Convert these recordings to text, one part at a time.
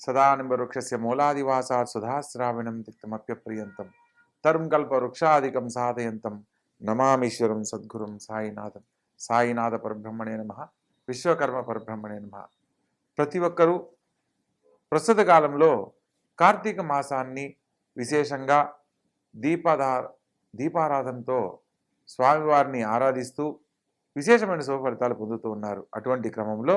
సదానింబవృక్షస్య మూలాదివాసాత్ సుధాశ్రావణం తిక్తమప్యప్రియంతం తరుం కల్పవృక్షాదికం సాధయంతం నమామీశ్వరం సద్గురుం సాయినాథం సాయినాథ పరబ్రహ్మణే నమ విశ్వకర్మ పరబ్రహ్మణే నమ ప్రతి ఒక్కరూ ప్రస్తుత కాలంలో కార్తీక మాసాన్ని విశేషంగా దీపాదా దీపారాధనతో స్వామివారిని ఆరాధిస్తూ విశేషమైన శుభ ఫలితాలు పొందుతూ ఉన్నారు. అటువంటి క్రమంలో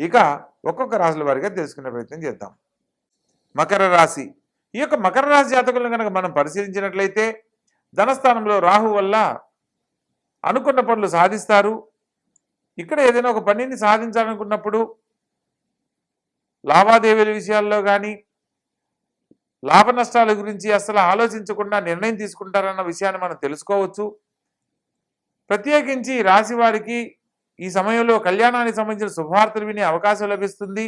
ఇక ఒక్కొక్క రాశుల వారిగా తెలుసుకునే ప్రయత్నం చేద్దాం. మకర రాశి. ఈ యొక్క మకర రాశి జాతకులను కనుక మనం పరిశీలించినట్లయితే ధనస్థానంలో రాహు వల్ల అనుకున్న పనులు సాధిస్తారు. ఇక్కడ ఏదైనా ఒక పనిని సాధించాలనుకున్నప్పుడు లావాదేవీల విషయాల్లో కానీ లాభ నష్టాల గురించి అసలు ఆలోచించకుండా నిర్ణయం తీసుకుంటారన్న విషయాన్ని మనం తెలుసుకోవచ్చు. ప్రత్యేకించి రాశి వారికి ఈ సమయంలో కళ్యాణానికి సంబంధించిన శుభవార్తలు వినే అవకాశం లభిస్తుంది.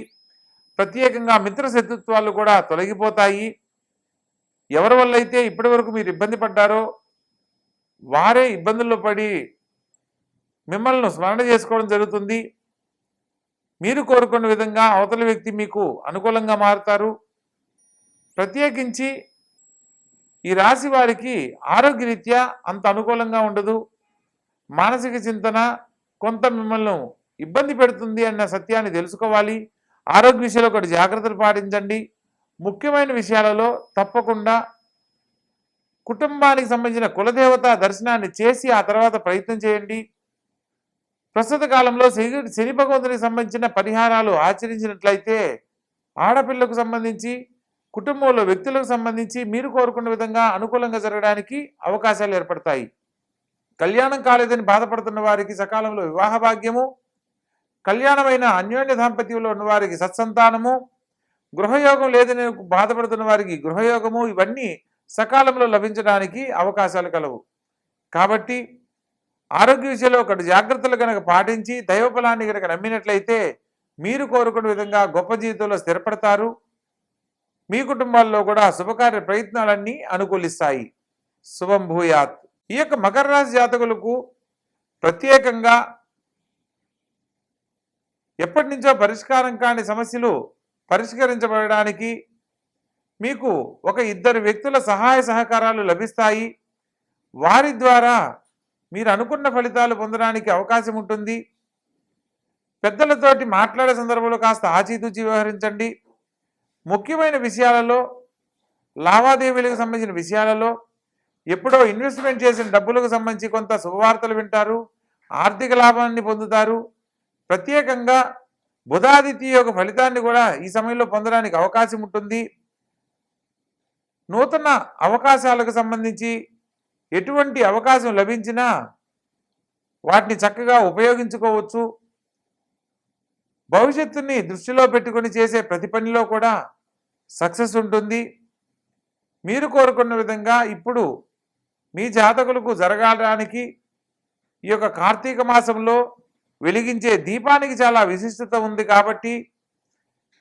ప్రత్యేకంగా మిత్ర శత్రుత్వాలు కూడా తొలగిపోతాయి. ఎవరి వల్ల అయితే ఇప్పటి వరకు మీరు ఇబ్బంది పడ్డారో వారే ఇబ్బందుల్లో పడి మిమ్మల్ని స్మరణ చేసుకోవడం జరుగుతుంది. మీరు కోరుకున్న విధంగా అవతల వ్యక్తి మీకు అనుకూలంగా మారుతారు. ప్రత్యేకించి ఈ రాశి వారికి ఆరోగ్యరీత్యా అంత అనుకూలంగా ఉండదు. మానసిక చింతన కొంత మిమ్మల్ని ఇబ్బంది పెడుతుంది అన్న సత్యాన్ని తెలుసుకోవాలి. ఆరోగ్య విషయంలో ఒకటి జాగ్రత్తలు పాటించండి. ముఖ్యమైన విషయాలలో తప్పకుండా కుటుంబానికి సంబంధించిన కులదేవత దర్శనాన్ని చేసి ఆ తర్వాత ప్రయత్నం చేయండి. ప్రస్తుత కాలంలో శని శని భగవంతునికి సంబంధించిన పరిహారాలు ఆచరించినట్లయితే ఆడపిల్లకు సంబంధించి కుటుంబంలో వ్యక్తులకు సంబంధించి మీరు కోరుకున్న విధంగా అనుకూలంగా జరగడానికి అవకాశాలు ఏర్పడతాయి. కళ్యాణం కాలేదని బాధపడుతున్న వారికి సకాలంలో వివాహ భాగ్యము కళ్యాణమైన అన్యోన్య దాంపత్యంలో ఉన్న వారికి సత్సంతానము గృహయోగం లేదని బాధపడుతున్న వారికి గృహయోగము ఇవన్నీ సకాలంలో లభించడానికి అవకాశాలు కలవు. కాబట్టి ఆరోగ్య విషయంలో ఒకటి జాగ్రత్తలు కనుక పాటించి దైవఫలాన్ని కనుక నమ్మినట్లయితే మీరు కోరుకున్న విధంగా గొప్ప జీవితంలో స్థిరపడతారు. మీ కుటుంబాల్లో కూడా శుభకార్య ప్రయత్నాలన్నీ అనుకూలిస్తాయి. శుభం భూయాత్. ఈ యొక్క మకర రాశి జాతకులకు ప్రత్యేకంగా ఎప్పటి నుంచో పరిష్కారం కాని సమస్యలు పరిష్కరించబడడానికి మీకు ఒక ఇద్దరు వ్యక్తుల సహాయ సహకారాలు లభిస్తాయి. వారి ద్వారా మీరు అనుకున్న ఫలితాలు పొందడానికి అవకాశం ఉంటుంది. పెద్దలతోటి మాట్లాడే సందర్భంలో కాస్త ఆచితూచి వ్యవహరించండి. ముఖ్యమైన విషయాలలో లావాదేవీలకు సంబంధించిన విషయాలలో ఎప్పుడో ఇన్వెస్ట్మెంట్ చేసిన డబ్బులకు సంబంధించి కొంత శుభవార్తలు వింటారు ఆర్థిక లాభాన్ని పొందుతారు. ప్రత్యేకంగా బుధాదిత్య యొక్క ఫలితాన్ని కూడా ఈ సమయంలో పొందడానికి అవకాశం ఉంటుంది. నూతన అవకాశాలకు సంబంధించి ఎటువంటి అవకాశం లభించినా వాటిని చక్కగా ఉపయోగించుకోవచ్చు. భవిష్యత్తుని దృష్టిలో పెట్టుకొని చేసే ప్రతి పనిలో కూడా సక్సెస్ ఉంటుంది. మీరు కోరుకున్న విధంగా ఇప్పుడు మీ జాతకులకు జరగడానికి ఈ యొక్క కార్తీక మాసంలో వెలిగించే దీపానికి చాలా విశిష్టత ఉంది కాబట్టి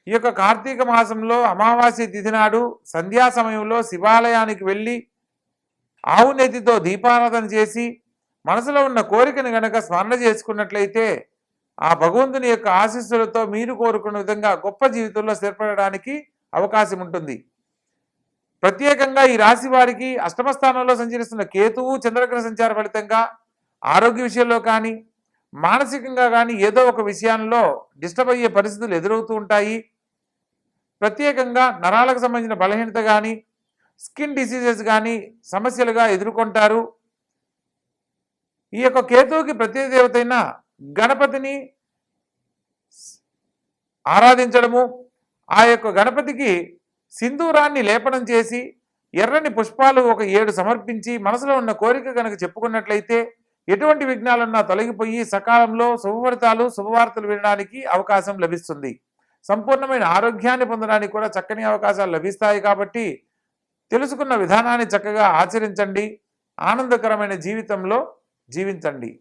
ఈ యొక్క కార్తీక మాసంలో అమావాస్య తిథి నాడు సంధ్యా సమయంలో శివాలయానికి వెళ్ళి ఆవు నెతితో దీపారాధన చేసి మనసులో ఉన్న కోరికను గనక స్మరణ చేసుకున్నట్లయితే ఆ భగవంతుని యొక్క ఆశీస్సులతో మీరు కోరుకున్న విధంగా గొప్ప జీవితంలో స్థిరపడడానికి అవకాశం ఉంటుంది. ప్రత్యేకంగా ఈ రాశి వారికి అష్టమ స్థానంలో సంచరిస్తున్న కేతువు చంద్రగ్రహ సంచార ఫలితంగా ఆరోగ్య విషయంలో కానీ మానసికంగా కానీ ఏదో ఒక విషయంలో డిస్టర్బ్ అయ్యే పరిస్థితులు ఎదురవుతూ ఉంటాయి. ప్రత్యేకంగా నరాలకు సంబంధించిన బలహీనత కానీ స్కిన్ డిసీజెస్ కానీ సమస్యలుగా ఎదుర్కొంటారు. ఈ యొక్క కేతువుకి ప్రత్యేక దేవతైన గణపతిని ఆరాధించడము ఆ యొక్క గణపతికి సింధూరాన్ని లేపనం చేసి ఎర్రని పుష్పాలు ఒక ఏడు సమర్పించి మనసులో ఉన్న కోరిక కనుక చెప్పుకున్నట్లయితే ఎటువంటి విఘ్నాలన్నా తొలగిపోయి సకాలంలో శుభఫలితాలు శుభవార్తలు వినడానికి అవకాశం లభిస్తుంది. సంపూర్ణమైన ఆరోగ్యాన్ని పొందడానికి కూడా చక్కని అవకాశాలు లభిస్తాయి కాబట్టి తెలుసుకున్న విధానాన్ని చక్కగా ఆచరించండి. ఆనందకరమైన జీవితంలో జీవించండి.